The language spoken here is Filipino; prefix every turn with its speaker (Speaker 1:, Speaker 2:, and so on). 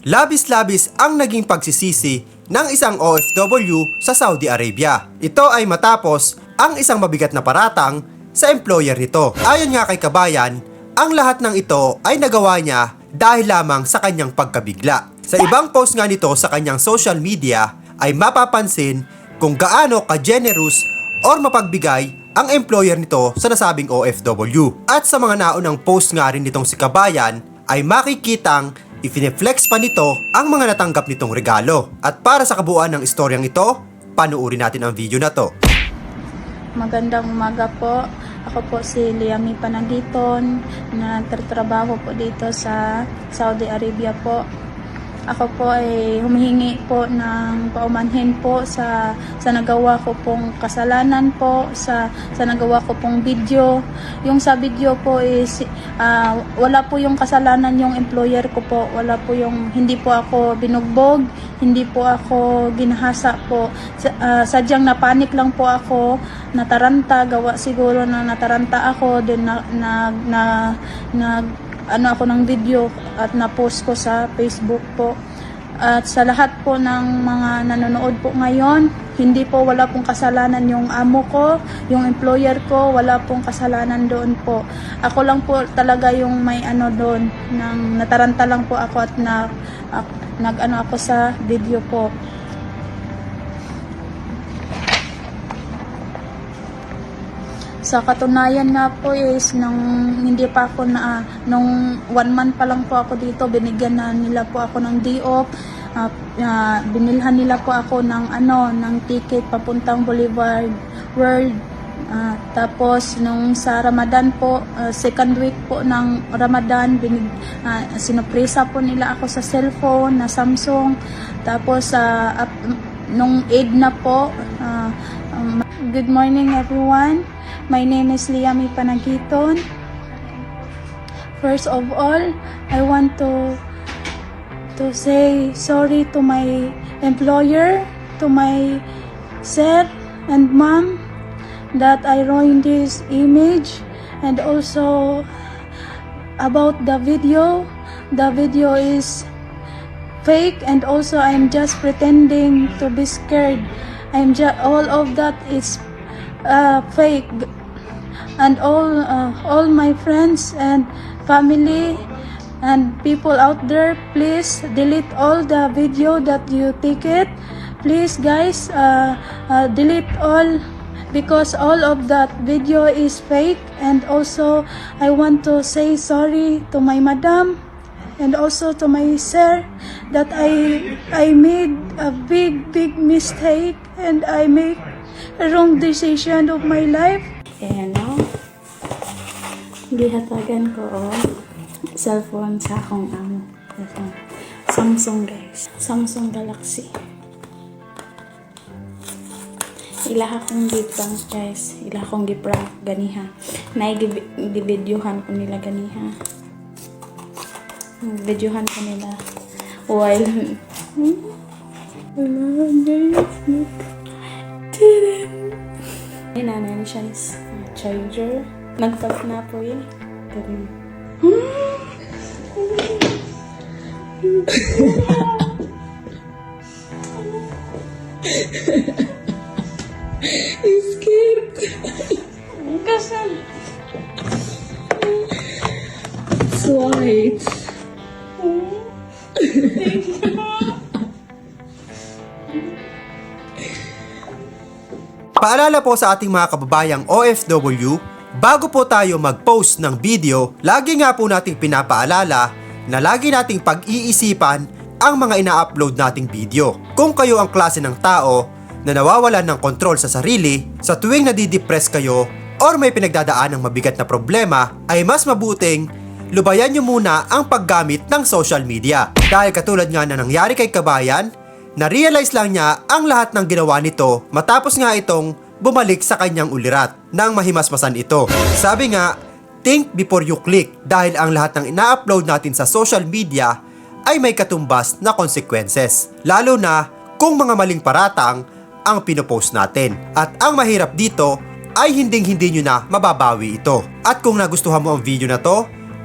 Speaker 1: Labis-labis ang naging pagsisisi ng isang OFW sa Saudi Arabia. Ito ay matapos ang isang mabigat na paratang sa employer nito. Ayon nga kay Kabayan, ang lahat ng ito ay nagawa niya dahil lamang sa kanyang pagkabigla. Sa ibang post nga nito sa kanyang social media ay mapapansin kung gaano ka-generous or mapagbigay ang employer nito sa nasabing OFW. At sa mga naunang post nga rin nitong si Kabayan ay makikitang ifineflex pa nito ang mga natanggap nitong regalo. At para sa kabuuan ng istoryang ito, panuuri natin ang video na to.
Speaker 2: Magandang umaga po. Ako po si Liami Panagiton na nagtatrabaho po dito sa Saudi Arabia po. Ako po ay humihingi po ng paumanhin po sa sa nagawa ko pong kasalanan po sa sa nagawa ko pong video. Yung sa video po is ah, wala po yung kasalanan yung employer ko po. Wala po yung hindi po ako binugbog, hindi po ako ginahasa po. Ah, sadyang napanik lang po ako, nataranta, gawa siguro na nataranta ako, then na, na, na, nag ano ako ng video at na-post ko sa Facebook po. At sa lahat po ng mga nanonood po ngayon, hindi po wala pong kasalanan yung amo ko, yung employer ko, wala pong kasalanan doon po. Ako lang po talaga yung may ano doon, nang nataranta lang po ako at na, ak- nag-ano ako sa video po. Sa katunayan nga po is nung hindi pa ako na nung one month pa lang po ako dito binigyan na nila po ako ng day off Ah, ah, binilhan nila po ako ng ano ng ticket papuntang Boulevard World. Ah, tapos nung sa Ramadan po ah, second week po ng Ramadan binig uh, sinupresa po nila ako sa cellphone na Samsung. Tapos sa nung Eid na po um, good morning everyone my name is Liami Panagiton First of all, I want to to say sorry to my employer, to my sir and mom that I ruined this image and also about the video. The video is fake and also I'm just pretending to be scared. I'm just all of that is uh, fake. And all uh, all my friends and family and people out there please delete all the video that you take it. Please guys uh, uh, delete all because all of that video is fake. And also I want to say sorry to my madam and also to my sir that I I made a big big mistake and I make a wrong decision of my life
Speaker 3: Ayan o. Gihatagan ko o. Cellphone sa akong amo. Samsung guys. Samsung Galaxy. Ilaha kong giprank guys. Ilaha kong giprank ganiha. Naigibidyohan ko nila ganiha. Videohan ko nila. While... Ay, nanay is uh, charger. Nagpag na po yun. Ganun. Kasi,
Speaker 4: It's white.
Speaker 1: Paalala po sa ating mga kababayang OFW, bago po tayo mag-post ng video, lagi nga po nating pinapaalala na lagi nating pag-iisipan ang mga ina-upload nating video. Kung kayo ang klase ng tao na nawawalan ng kontrol sa sarili, sa tuwing nadidepress kayo or may pinagdadaan ng mabigat na problema, ay mas mabuting lubayan nyo muna ang paggamit ng social media. Dahil katulad nga na nangyari kay Kabayan, na-realize lang niya ang lahat ng ginawa nito matapos nga itong bumalik sa kanyang ulirat nang mahimasmasan ito. Sabi nga, think before you click dahil ang lahat ng ina-upload natin sa social media ay may katumbas na consequences. Lalo na kung mga maling paratang ang pinopost natin. At ang mahirap dito ay hinding-hindi nyo na mababawi ito. At kung nagustuhan mo ang video na to,